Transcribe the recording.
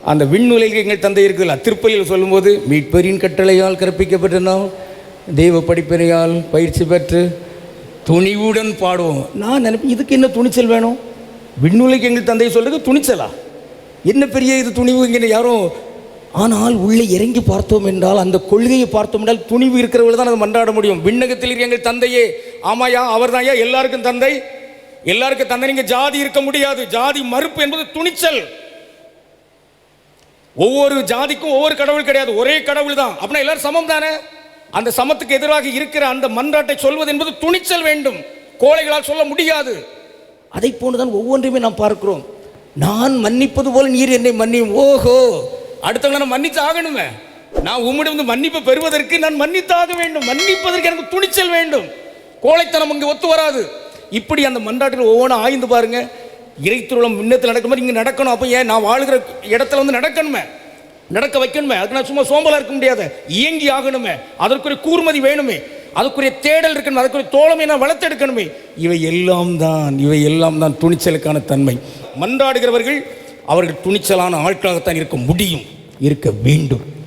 அந்த விண்ணுலகில் எங்கள் தந்தை இருக்குல்ல திருப்பலியில் சொல்லும்போது மீட்பரின் கட்டளையால் கற்பிக்கப்பட்ட நாம் தெய்வ படிப்பினையால் பயிற்சி பெற்று துணிவுடன் பாடுவோம். நான் நினைப்பேன் இதுக்கு என்ன துணிச்சல் வேணும்? விண்ணுலைக்கு எங்கள் தந்தை சொல்றது துணிச்சலா? என்ன பெரிய இது துணிவு யாரும் ஆனால் உள்ளே இறங்கி பார்த்தோம் என்றால் அந்த கொள்கையை பார்த்தோம் என்றால் துணிவு இருக்கிறவர்கள் தான் அதை மன்றாட முடியும். விண்ணகத்தில் இருக்க எங்கள் தந்தையே ஆமாயா அவர் எல்லாருக்கும் தந்தை. எல்லாருக்கும் தந்தை நீங்கள் ஜாதி இருக்க முடியாது. ஜாதி மறுப்பு என்பது துணிச்சல். ஒவ்வொரு ஜாதிக்கும் ஒவ்வொரு கடவுள் கிடையாது ஒரே கடவுள் தான் அப்படின்னா எல்லாரும் சமம் தானே அந்த சமத்துக்கு எதிராக இருக்கிற அந்த மன்றாட்டை சொல்வது என்பது துணிச்சல் வேண்டும். கோழைகளால் சொல்ல முடியாது. அதை போன்றுதான் ஒவ்வொன்றையுமே நாம் பார்க்கிறோம். நான் மன்னிப்பது போல நீர் என்னை மன்னியும். ஓஹோ! அடுத்தவங்க நான் மன்னித்து ஆகணுமே. நான் உம்மிடம் வந்து மன்னிப்பு பெறுவதற்கு நான் மன்னித்தாக வேண்டும். மன்னிப்பதற்கு எனக்கு துணிச்சல் வேண்டும். கோழைத்தனம் இங்கே ஒத்து வராது. இப்படி அந்த மன்றாட்டில் ஒவ்வொன்றும் ஆய்ந்து பாருங்கள் இறைத்துருளம் முன்னத்தில் நடக்கும்? மாதிரி இங்கே நடக்கணும். அப்போ ஏன்? நான் வாழ்கிற இடத்துல வந்து நடக்கணுமே. நடக்க வைக்கணுமே. அதுக்கு நான் சும்மா சோம்பலாக இருக்க முடியாது. இயங்கி ஆகணுமே. அதற்குரிய கூர்மதி வேணுமே. அதுக்குரிய தேடல் இருக்கணும். அதுக்குரிய தோழமை நான் வளர்த்தெடுக்கணுமே. இவை எல்லாம் தான் இவை எல்லாம் தான் துணிச்சலுக்கான தன்மை. மன்றாடுகிறவர்கள் அவர்கள் துணிச்சலான ஆட்களாகத்தான் இருக்க முடியும். இருக்க வேண்டும்.